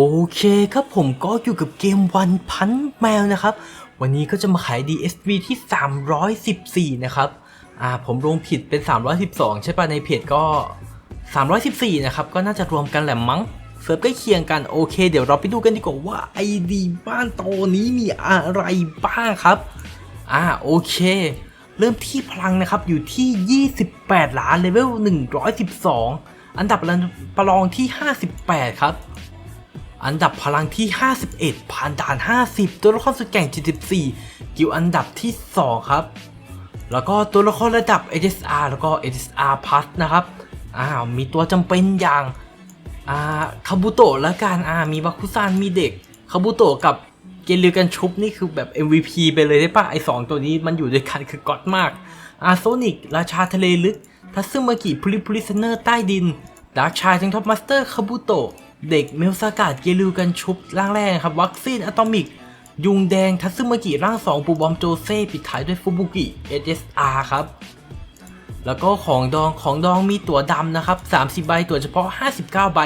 โอเคครับผมก็อยู่กับเกมวันพันแมวนะครับ วันนี้ก็จะมาขาย DSV ที่ 314 นะครับอ่าผมลงผิดเป็น 312 ใช่ป่ะในเพจก็ 314 นะครับ ก็น่าจะรวมกันแหละมั้งเซิร์ฟใกล้เคียงกันโอเค เดี๋ยวเราไปดูกันดีกว่าว่า ID บ้านโตนี้มีอะไรบ้างครับอ่าโอเค เริ่มที่พลังนะครับอยู่ที่ 28 ล้านเลเวล112 อันดับประลองที่ 58 ครับ อันดับพลังที่ 51 ผ่านด่าน 50 ตัวละครสุดแก่ง 74 กิวอันดับที่ 2 ครับ แล้วก็ตัวละครระดับ HSR แล้วก็ HSR Plus นะครับอ่ามีตัวจำเป็นอย่างอ่าคาบุโตะแล้วกันอ่ามีบาคุซันมีเด็กคาบุโตะกับเกลิวกันชุบนี่คือแบบ MVP ไปเลยได้ปะไอสองตัวนี้มันอยู่ด้วยกันคือก๊อตมากอาโซนิกราชาทะเลลึกทัซึมากิพลิพลิสเนอร์ใต้ดินดาร์ชายจังท็อปมาสเตอร์คาบุโตะ เด็กเมลซากาดเกลิวกันชุบร่างแรกครับ วัคซีนอะตอมิก ยุงแดง ทัซึมากิร่างสองปูบอมโจเซ่ปิดท้ายด้วยฟูบุกิ HSR ครับ แล้วก็ของดองของดองมีตั๋วดำนะครับ 30 ใบตั๋วเฉพาะ 59 ใบ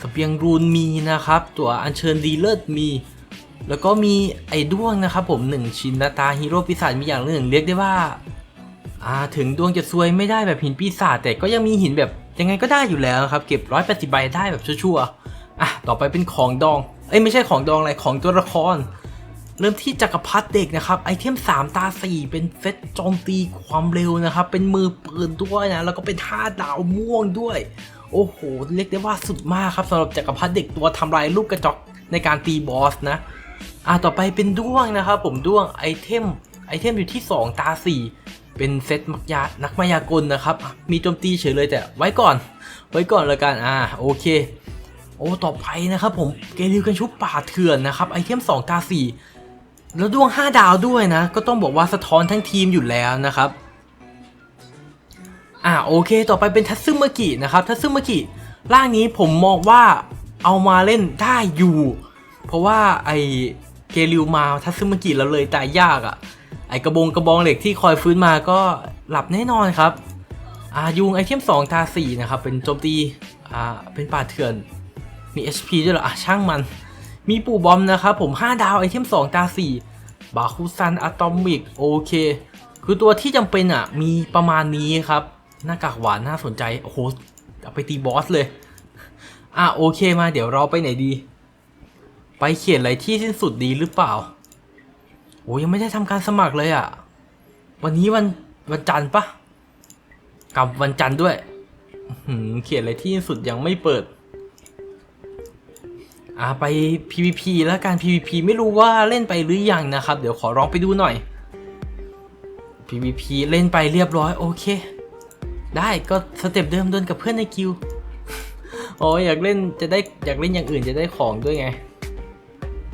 สเปียงรูนมีนะครับ ตั๋วอัญเชิญดีเลิศมี แล้วก็มีไอ้ด้วงนะครับผม 1 ชิ้นนาตาฮีโร่ปีศาจมีอย่างหนึ่งเรียกได้ว่าอ่าถึงดวงจะซวยไม่ได้แบบหินปีศาจแต่ก็ยังมีหินแบบ ยังไงก็ได้อยู่แล้วครับ เก็บ180ใบได้แบบชั่วๆอะต่อไปเป็นของดอง เอ้ยไม่ใช่ของดองอะไรของตัวละคร เริ่มที่จักรพรรดิเด็กนะครับ ไอเทม 3 ตา 4 เป็นเซตโจมตีความเร็วนะครับ เป็นมือปืนด้วยนะ แล้วก็เป็นท่าดาวม่วงด้วย โอ้โห เรียกได้ว่าสุดมากครับสำหรับจักรพรรดิเด็กตัวทำลายลูกกระจอกในการตีบอสนะอะต่อไปเป็นด้วงนะครับผมด้วงไอเทมไอเทมอยู่ที่ 2 ตา 4 เป็นเซตมักยานักมายากลนะครับ มีโจมตีเฉยเลยแต่ไว้ก่อน ไว้ก่อนแล้วกันอ่าโอเค โอ้ต่อไปนะครับผมเกลิวกันชุบป่าเถื่อนนะครับไอเทม2ตา4แล้วดวง 5 ดาวด้วยนะ ก็ต้องบอกว่าสะท้อนทั้งทีมอยู่แล้วนะครับอ่าโอเค ต่อไปเป็นทัตซึมากินะครับทัตซึมากิร่างนี้ผมมองว่าเอามาเล่นได้อยู่ เพราะว่าไอเกลิวมาทัตซึมากิเราเลยตายยากอะ่ะ ไอกระบงกระบองเหล็กที่คอยฟื้นมาก็หลับแน่นอนครับอายุงไอเทม2ตา4นะครับ เป็นโจมตีอ่าเป็นป่าเถื่อน มี HP ด้วยเหรออะช่างมัน มีปู่บอมนะครับผม 5 ดาวไอเทม2ตา4บาคุซันอะตอมิกโอเค คือตัวที่จำเป็นอะ มีประมาณนี้ครับ หน้ากากหวานน่าสนใจ โอ้โหเอาไปตีบอสเลย อะโอเคมาเดี๋ยวเราไปไหนดี ไปเขียนอะไรที่สิ้นสุดดีหรือเปล่า โอ้ยังไม่ได้ทำการสมัครเลยอะ วันนี้วันวันจันทร์ปะกับวันจันทร์ด้วยเขียนอะไรที่สุดยังไม่เปิด อ่าไป PVP แล้วกัน PVP ไม่รู้ว่าเล่นไปหรือยังนะครับ เดี๋ยวขอลองไปดูหน่อย PVP เล่นไปเรียบร้อยโอเค ได้ก็สเต็ปเดิมเดินกับเพื่อนในคิว โอ้ยอยากเล่นจะได้อยากเล่นอย่างอื่นจะได้ของด้วยไง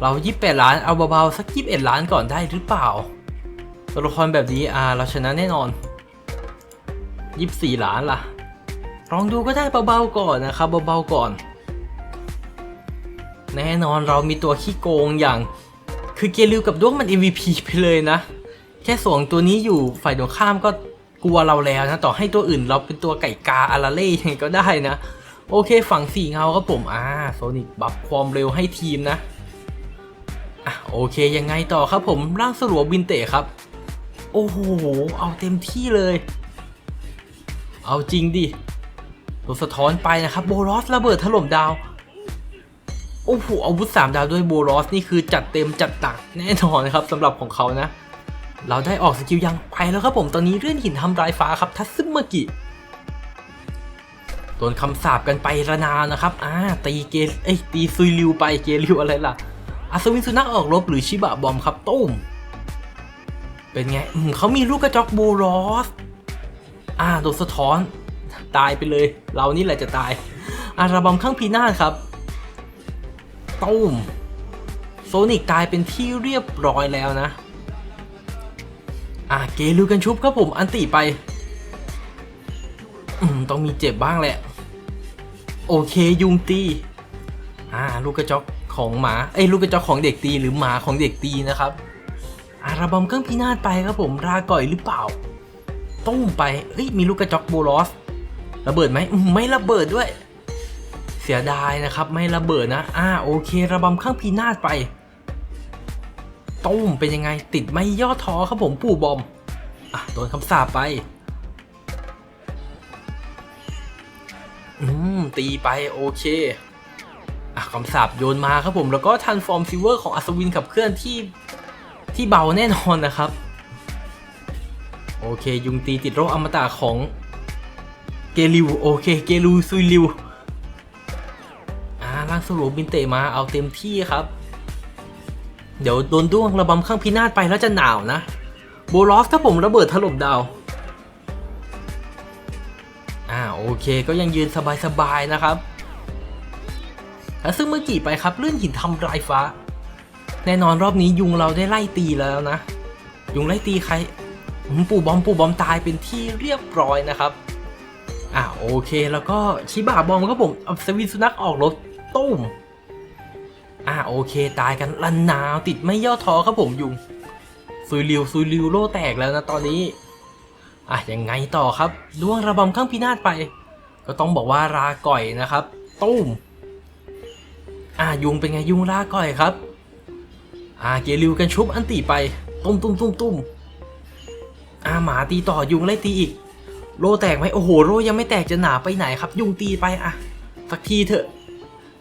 เรา28ล้านเอาเบาๆสัก 21 ล้านก่อนได้หรือเปล่า ตัวละครแบบนี้อ่าเราชนะแน่นอน 24 ล้านล่ะ ลองดูก็ได้เบาๆก่อนนะครับเบาๆก่อน แน่นอนเรามีตัวขี้โกงอย่าง คือเกลิวกับด้วงมัน MVP ไปเลยนะ แค่สองตัวนี้อยู่ฝ่ายตรงข้ามก็กลัวเราแล้วนะ ต่อให้ตัวอื่นเราเป็นตัวไก่กาอาราเล่ยังไงก็ได้นะ โอเคฝั่งสี่เงาครับผมอ่าโซนิกบัฟความเร็วให้ทีมนะ อะโอเคยังไงต่อครับผมร่างสลัวบินเตะครับ โอ้โห เอาเต็มที่เลย เอาจริงดิตัวสะท้อนไปนะครับโบลอสระเบิดถล่มดาว โอ้โหอาวุธ 3 ดาวด้วยโบลอสนี่คือจัดเต็มจัดตักแน่นอนนะครับสำหรับของเขานะ เราได้ออกสกิลยังไปแล้วครับผมตอนนี้เลื่อนหินทำลายฟ้าครับทัซึมากิโดนคำสาปกันไประนาวนะครับอ่าตีเกเอ้ยตีซุยริวไปเกริวอะไรล่ะ อัศวินสุนัขออกรบหรือชิบะบอมครับตุ้ม เป็นไงอืมเขามีลูกกระจอกโบลอส อ่าโดนสะท้อนตายไปเลย เรานี่แหละจะตาย อาราบอมข้างพีนาศครับตุ้มโซนิกตายเป็นที่เรียบร้อยแล้วนะ อะเกลูกันชุบครับผมอันติไปอืมต้องมีเจ็บบ้างแหละ โอเคยุงตี อ่า ลูกกระจอก ของหมาเอ้ลูกกระจอกของเด็กตีหรือหมาของเด็กตีนะครับอาระบำเครื่องพินาศไปครับผมราก่อยหรือเปล่าตุ้มไปเฮ้ยมีลูกกระจอกโบลอสระเบิดไหมไม่ระเบิดด้วย เสียดายนะครับ ไม่ระเบิดนะอ่าโอเค ระบำข้างพีนาศไปตุ้มเป็นยังไงติดไม่ย่อท้อครับผมปู่บอมอะโดนคำสาปไปอืมตีไปโอเค คำสาปโยนมาครับผมแล้วก็ทันฟอร์มซิเวอร์ของอัศวินขับเคลื่อนที่ที่เบาแน่นอนนะครับ โอเค ยุงตีติดโรคอมตะของเกลิวโอเค เกลูซุยลิวอ่าร่างสโลบินเตะมาเอาเต็มที่ครับ เดี๋ยวโดนด้วงระบำข้างพินาศไปแล้วจะหนาวนะ โบลอสถ้าผมระเบิดถล่มดาวอ่าโอเคก็ยังยืนสบายๆนะครับ แล้วซึ่งเมื่อกี้ไปครับเลื่อนหินทำลายฟ้า แน่นอนรอบนี้ยุงเราได้ไล่ตีแล้วนะ ยุงไล่ตีใครอืมปู่บอมปู่บอมตายเป็นที่เรียบร้อยนะครับอ่าโอเคแล้วก็ชิบะบอมครับผมเอาสวินสุนัขออกรถตุ้มอ่าโอเค ตายกันลันนาวติดไม่ย่อท้อครับผมยุงซุยริวซุยริวโล่แตกแล้วนะตอนนี้อะยังไงต่อครับด้วงระบำข้างพินาศไป ก็ต้องบอกว่าราก่อยนะครับตุ้ม อ่ายุงเป็นไงยุงราก่อยครับ อ่าเกลิวกันชุบอันตีไปตุ้มตุ้มตุ้มตุ้มอ่าหมาตีต่อยุงไล่ตีอีก โลแตกไหมโอ้โหโลยังไม่แตกจะหนาไปไหนครับ ยุงตีไปอะสักทีเถอะ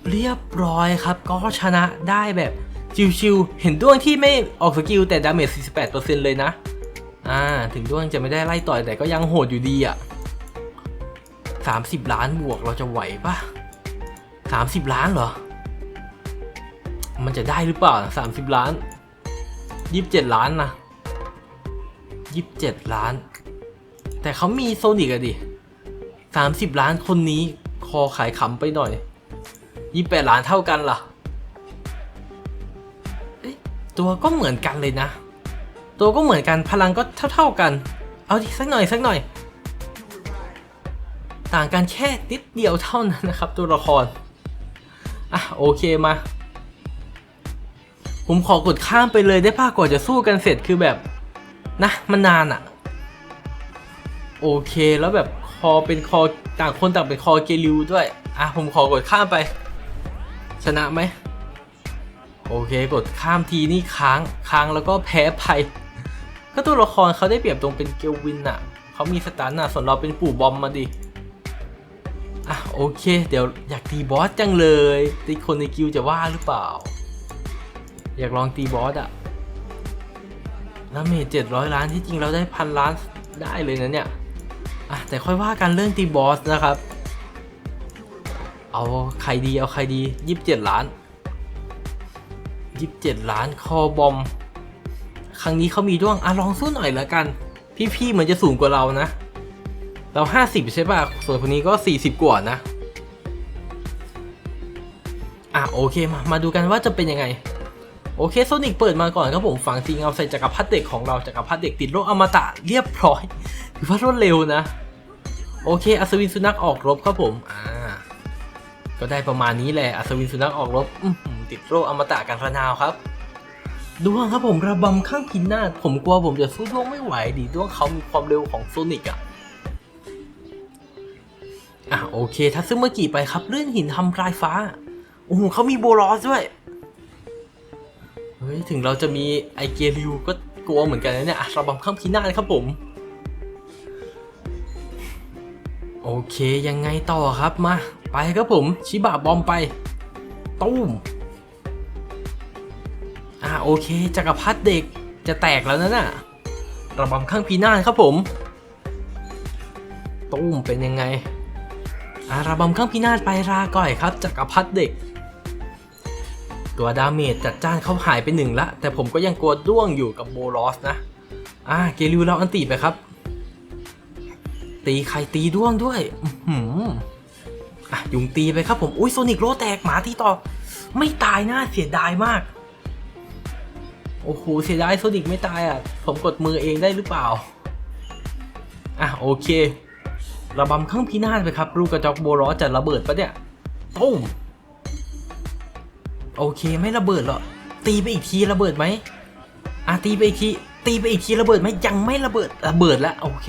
เรียบร้อยครับ ก็ชนะได้แบบชิวๆเห็นด้วงที่ไม่ออกสกิลแต่ดาเมจ48%เลยนะ อ่า ถึงด้วงจะไม่ได้ไล่ต่อยแต่ก็ยังโหดอยู่ดีอะ 30 ล้านบวกเราจะไหวปะ30 ล้านเหรอ มันจะได้หรือเปล่าสามสิบล้านยี่สิบเจ็ดล้านนะยี่สิบเจ็ดล้าน แต่เขามีโซนิกอะดิสามสิบล้านคนนี้คอขายขำไปหน่อยยี่แปดล้านเท่ากันล่ะเอ๊ะตัวก็เหมือนกันเลยนะ ตัวก็เหมือนกันพลังก็เท่า ๆกัน เอาดิสักหน่อยสักหน่อย ต่างกันแค่นิดเดียวเท่านั้นนะครับ ตัวละคร อะโอเคมา ผมขอกดข้ามไปเลยได้ป่ะกว่าจะสู้กันเสร็จคือแบบ นะมันนานอะโอเคแล้วแบบคอเป็นคอต่างคนต่างเป็นคอเกลิวด้วย อะผมขอกดข้ามไป ชนะไหมโอเคกดข้ามทีนี่ค้างค้างแล้วก็แพ้ไปก็ตัวละครเขาได้เปรียบตรงเป็นเกลวินอะเขามีสตาร์น่ะส่วนเราเป็นปู่บอมมาดิอะโอเค เดี๋ยวอยากตีบอสจังเลยตีคนในกิลจะว่าหรือเปล่า อยากลองตีบอสอะแล้วเมจเจ็ดร้อยล้านที่จริงเราได้พันล้านได้เลยนะเนี่ยอะแต่ค่อยว่ากันเรื่องตีบอสนะครับ เอาใครดีเอาใครดียี่สิบเจ็ดล้านยี่สิบเจ็ดล้านคอบอม ครั้งนี้เขามีด้วงอะลองสู้หน่อยละกัน พี่ๆเหมือนจะสูงกว่าเรานะ เราห้าสิบใช่ป่ะ ส่วนคนนี้ก็สี่สิบกว่านะ อะโอเคมามาดูกันว่าจะเป็นยังไง โอเคโซนิกเปิดมาก่อนครับผมฝังซีเงาใส่จักรพรรดิเด็กของเราจักรพรรดิเด็กติดโรคอมตะเรียบร้อยถือว่ารวดเร็วนะ โอเคอัศวินสุนัขออกรบครับผมอ่าก็ได้ประมาณนี้แหละอัศวินสุนัขออกรบติดโรคอมตะกันระนาวครับด้วงครับผมระบำข้างพินนาศผมกลัวผมจะสู้ดวงไม่ไหวดิด้วงเขามีความเร็วของโซนิกอะอะโอเคถ้าซึ่งเมื่อกี้ไปครับเลื่อนหินทำลายฟ้าโอ้โหเขามีโบลอสด้วย เฮ้ย ถึงเราจะมีไอเกริวก็กลัวเหมือนกันนะเนี่ยอะระบำข้างพินาศครับผม โอเคยังไงต่อครับมา ไปครับผม ชิบะบอมไป ตุ้มอ่าโอเคจักรพรรดิเด็กจะแตกแล้วนะน่ะระบำข้างพินาศครับผม ตุ้มเป็นยังไงอ่าระบำข้างพินาศไปราก่อยครับจักรพรรดิเด็ก ตัวดาเมจจัดจ้านเขาหายไปหนึ่งละ แต่ผมก็ยังกลัวด้วงอยู่กับโบลอสนะ อ่าเกลิวเราอันตีไปครับ ตีใครตีด้วงด้วย อื้อหืออะยุงตีไปครับผม อุ้ยโซนิกโลแตกหมาตีต่อ ไม่ตายนะเสียดายมาก โอ้โหเสียดายโซนิกไม่ตายอะ ผมกดมือเองได้หรือเปล่า อะโอเคระบำข้างพินาศไปครับลูกกระจอกโบลอสจะระเบิดปะเนี่ยตุ้ม โอเคไม่ระเบิดหรอกตีไปอีกทีระเบิดไหมอะตีไปอีกทีตีไปอีกทีระเบิดไหมยังไม่ระเบิดระเบิดแล้วโอเค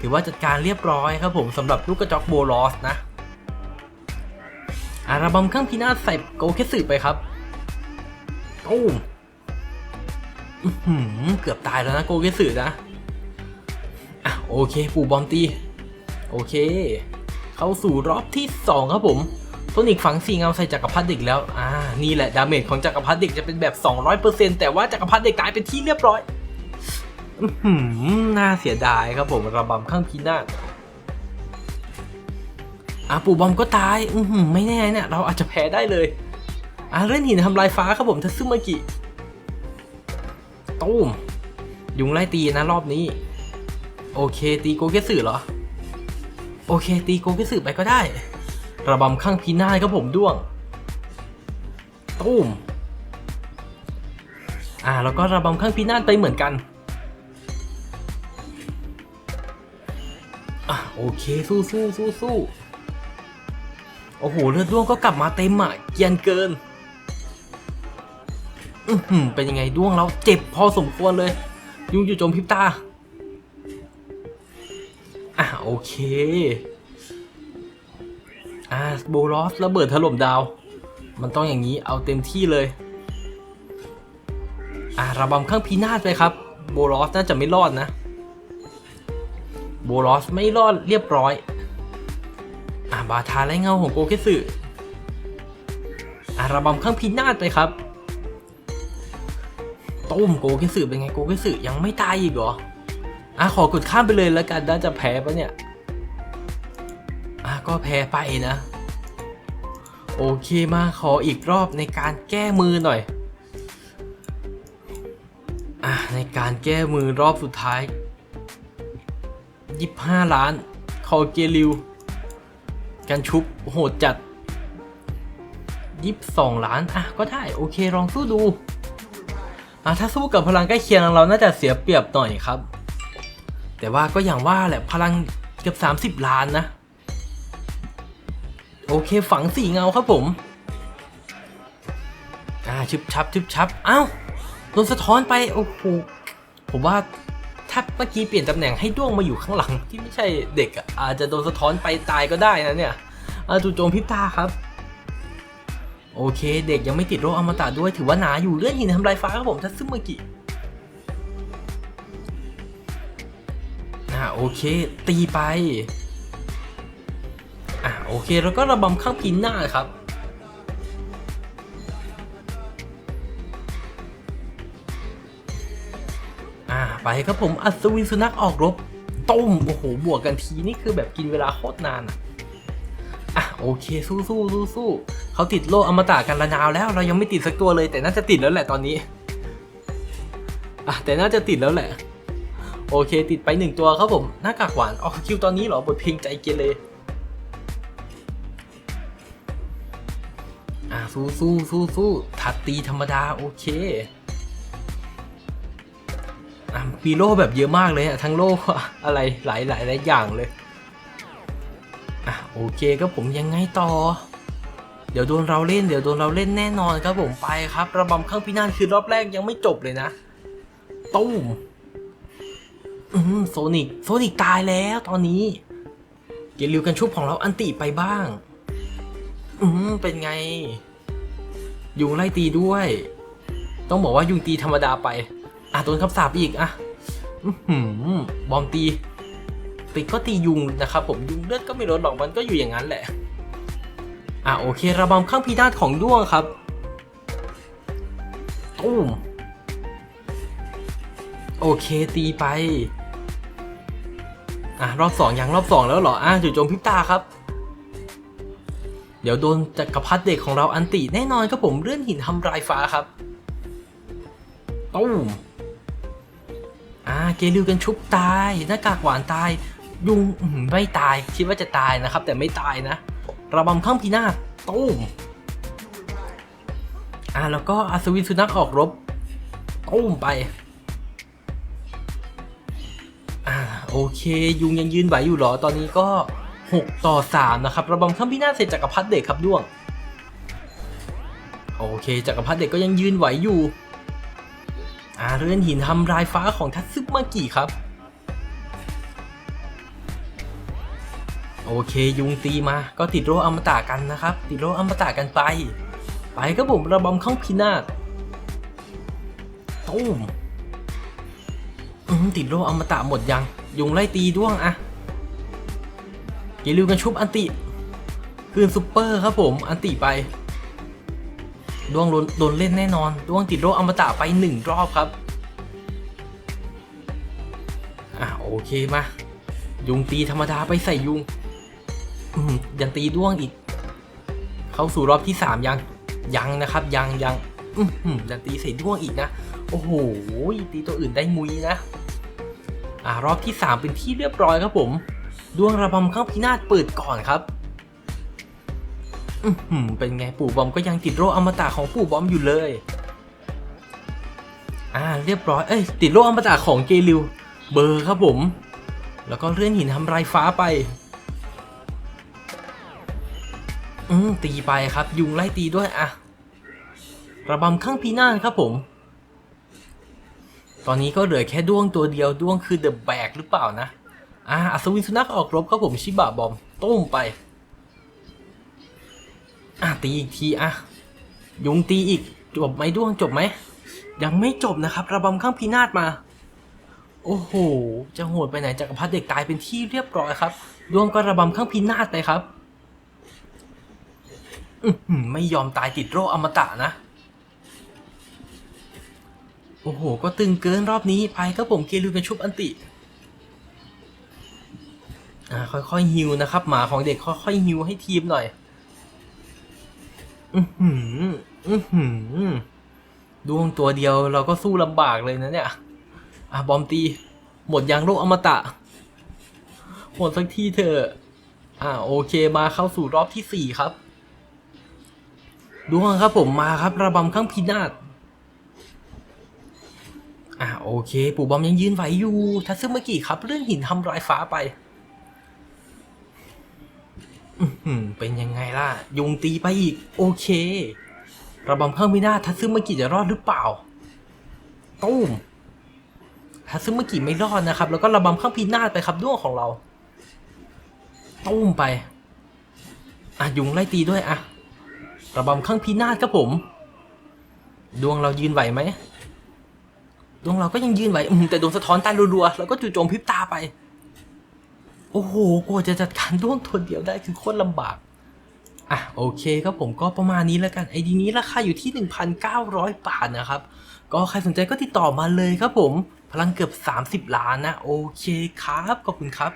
ถือว่าจัดการเรียบร้อยครับผมสำหรับลูกกระจอกโบลอสนะอาราบัมเครื่องพินาศใส่โกเคสึไปครับตูมอื้อหือเกือบตายแล้วนะโกเคสึนะอะโอเค ปูบอมตี โอเค เข้าสู่รอบที่2ครับผม โซนิกฝังสีเงาใส่จักรพรรดิเด็กแล้ว อ่า นี่แหละดาเมจของจักรพรรดิเด็กจะเป็นแบบ 200%แต่ว่าจักรพรรดิเด็กตายเป็นที่เรียบร้อยอื้อหือน่าเสียดายครับผมระบำข้างพีน่าอะปู่บอมก็ตาย อือหือไม่แน่เนี่ยเราอาจจะแพ้ได้เลยอะเล่นหินทำลายฟ้าครับผมทัซึมากิตูมยุงไล่ตีนะรอบนี้ โอเค ตีโกเกสึเหรอ โอเค ตีโกเกสึไปก็ได้ ระบำข้างพีนาศครับผมด้วงตูมอ่าแล้วก็ระบำข้างพีนาศไปเหมือนกันอะโอเคสู้สู้สู้สู้โอ้โหเลือดร่วงก็กลับมาเต็มอะเกียนเกินอือหือเป็นยังไงด้วงแล้วเจ็บพอสมควรเลย ยุ่งอยู่จมพิบตา อะโอเค อ่าโบลอสระเบิดถล่มดาว มันต้องอย่างนี้เอาเต็มที่เลย อ่าระบำข้างพีนาศไปครับ โบลอสน่าจะไม่รอดนะ โบลอสไม่รอดเรียบร้อย อ่าบาทาไล่เงาของโกเคสึอ่าระบำข้างพีนาศไปครับตุ้มโกเคสึเป็นไงโกเคสึยังไม่ตายอีกเหรออะขอกดข้ามไปเลยแล้วกันน่าจะแพ้ปะเนี่ย ก็แพ้ไปนะ โอเคมาขออีกรอบในการแก้มือหน่อยอะในการแก้มือรอบสุดท้าย 25 ล้าน คอเกลิว กันชุบโหดจัด 22 ล้าน อะ ก็ได้ โอเคลองสู้ดู อะ ถ้าสู้กับพลังใกล้เคียงเราน่าจะเสียเปรียบหน่อยครับ แต่ว่าก็อย่างว่าแหละพลังเกือบ 30 ล้านนะ โอเคฝังสี่เงาครับผมอ่าชึบชับชึบชับอ้าวโดนสะท้อนไปโอ้โหผมว่าถ้าเมื่อกี้เปลี่ยนตำแหน่งให้ด้วงมาอยู่ข้างหลังที่ไม่ใช่เด็กอาจจะโดนสะท้อนไปตายก็ได้นะเนี่ยจู่โจมพิบตาครับ โอเค เด็กยังไม่ติดโรคอมตะด้วยถือว่าหนาอยู่เลื่อนหินทำลายฟ้าครับผมทัตซึมากิอ่าโอเค ตีไป โอเคแล้วก็ระบำข้างพินหน้าครับอ่าไปครับผมอัศวินสุนัขออกรบต้มโอ้โหบวกกันทีนี่คือแบบกินเวลาโคตรนานอะอะโอเคสู้สู้สู้สู้เขาติดโลอมตะกันระนาวแล้ว เรายังไม่ติดสักตัวเลย แต่น่าจะติดแล้วแหละตอนนี้อะแต่น่าจะติดแล้วแหละ โอเค ติดไปหนึ่งตัวครับผมหน้ากากหวานออกคิวตอนนี้เหรอบทเพลงใจเกเร สู้สู้สู้สู้ถัดตีธรรมดา โอเคมีโล่แบบเยอะมากเลยอะทั้งโล่อะไรหลายหลายหลายอย่างเลยอะโอเคครับผมยังไงต่อ เดี๋ยวโดนเราเล่นเดี๋ยวโดนเราเล่นแน่นอนครับผมไปครับ ระบำข้างพินาศคือรอบแรกยังไม่จบเลยนะตุ้มอืมโซนิกโซนิกตายแล้วตอนนี้ เกลิวกันชุบของเราอันติไปบ้าง อืมเป็นไง ยุงไล่ตีด้วย ต้องบอกว่ายุงตีธรรมดาไป อะโดนคำสาปอีกอะบอมตีตีก็ตียุงนะครับผมยุงเลือดก็ไม่ลดหรอกมันก็อยู่อย่างนั้นแหละ อะโอเค ระบำข้างพีนาศของด้วงครับตุ้มโอเคตีไป อะรอบสองยังรอบสองแล้วเหรอ อะจู่โจมพิบตาครับ เดี๋ยวโดนจักรพรรดิเด็กของเราอันติแน่นอนครับผมเลื่อนหินทำลายฟ้าครับตุ้มอ่าเกลิวกันชุบตายหน้ากากหวานตาย ยุงอื้อหือไม่ตายคิดว่าจะตายนะครับ แต่ไม่ตายนะ ระบำข้างพีนาศตุ้มอ่าแล้วก็อัศวินสุนัขออกรบตุ้มไปอ่าโอเค ยุงยังยืนไหวอยู่เหรอตอนนี้ก็ 6 ต่อ 3 นะครับ ระบำข้ามพินาศเสร็จจักรพรรดิเด็กครับด้วง โอเคจักรพรรดิเด็กก็ยังยืนไหวอยู่อาเรือนหินทำลายฟ้าของทัตซึมากิครับ โอเคยุงตีมาก็ติดโรอมตะกันนะครับ ติดโรอมตะกันไป ไปครับผมระบำข้างพินาศตุ้มติดโรอมตะหมดยัง ยุงไล่ตีด้วงอะ อย่าลืมกันชุบอันติ คืนซูเปอร์ครับผมอันติไป ดวงโดนเล่นแน่นอน ดวงติดโรคอมตะไปหนึ่งรอบครับ อะโอเคมา ยุงตีธรรมดาไปใส่ยุงยังตีด้วงอีก เข้าสู่รอบที่สามยัง ยังนะครับ ยังยังอือหือยังตีใส่ด้วงอีกนะ โอ้โหตีตัวอื่นได้มุยนะ อ่ารอบที่สามเป็นที่เรียบร้อยครับผม ดวงระบำข้างพินาศเปิดก่อนครับอือหือเป็นไงปู่บอมก็ยังติดโรคอมตะของปู่บอมอยู่เลย อ่าเรียบร้อย เอ้ยติดโรคอมตะของเกลิว เบอร์ครับผม แล้วก็เลื่อนหินทำลายฟ้าไป อืมตีไปครับ ยุงไล่ตีด้วยอะระบำข้างพีนาศครับผม ตอนนี้ก็เหลือแค่ด้วงตัวเดียวด้วงคือเดอะแบกหรือเปล่านะ อ่าอัศวินสุนัขออกรบครับผมชิบะบอมต้มไป อะตีอีกทีอะยุงตีอีกจบไหมด้วงจบไหมยังไม่จบนะครับ ระบำข้างพีนาศมา โอ้โห จะโหดไปไหนจักรพรรดิเด็กตายเป็นที่เรียบร้อยครับดวงก็ระบำข้างพินาศไปครับอืไม่ยอมตายติดโรคอมตะนะ โอ้โห ก็ตึงเกินรอบนี้ไปครับผมเกลูกันชุบอันติ อ่าค่อยๆฮิวนะครับ หมาของเด็กค่อยๆฮิวให้ทีมหน่อย อือหือ อือหือดวงตัวเดียวเราก็สู้ลำบากเลยนะเนี่ย อะบอมตี หมดยางโรคอมตะ หมดสักทีเถอะ อ่าโอเคมาเข้าสู่รอบที่สี่ครับ ดวงครับผมมาครับ ระบำข้างพินาศอ่าโอเค ปู่บอมยังยืนไหวอยู่ทัซึเมื่อกี้ครับ เรื่องหินทำลายฟ้าไป เป็นยังไงล่ะ ยุงตีไปอีก โอเค ระบำข้างพินาศทัซึเมื่อกี้จะรอดหรือเปล่าตุ้มถ้าซึ่งเมื่อกี้ไม่รอดนะครับ แล้วก็ระบำข้างพีนาศไปครับด้วงของเราตุ้มไปอะยุงไล่ตีด้วยอะระบำข้างพีนาศครับผม ดวงเรายืนไหวไหมดวงเราก็ยังยืนไหวอืมแต่โดนสะท้อนต้รัวๆแล้วก็จู่โจมพริบตาไป โอ้โหกว่าจะจัดการด้วงตัวเดียวได้คือโคตรลำบาก อะโอเคครับผมก็ประมาณนี้แล้วกันไอดีนี้ราคาอยู่ที่ 1,900 บาทนะครับ ก็ใครสนใจก็ติดต่อมาเลยครับผม พลังเกือบ 30 ล้านนะ โอเคครับ ขอบคุณครับ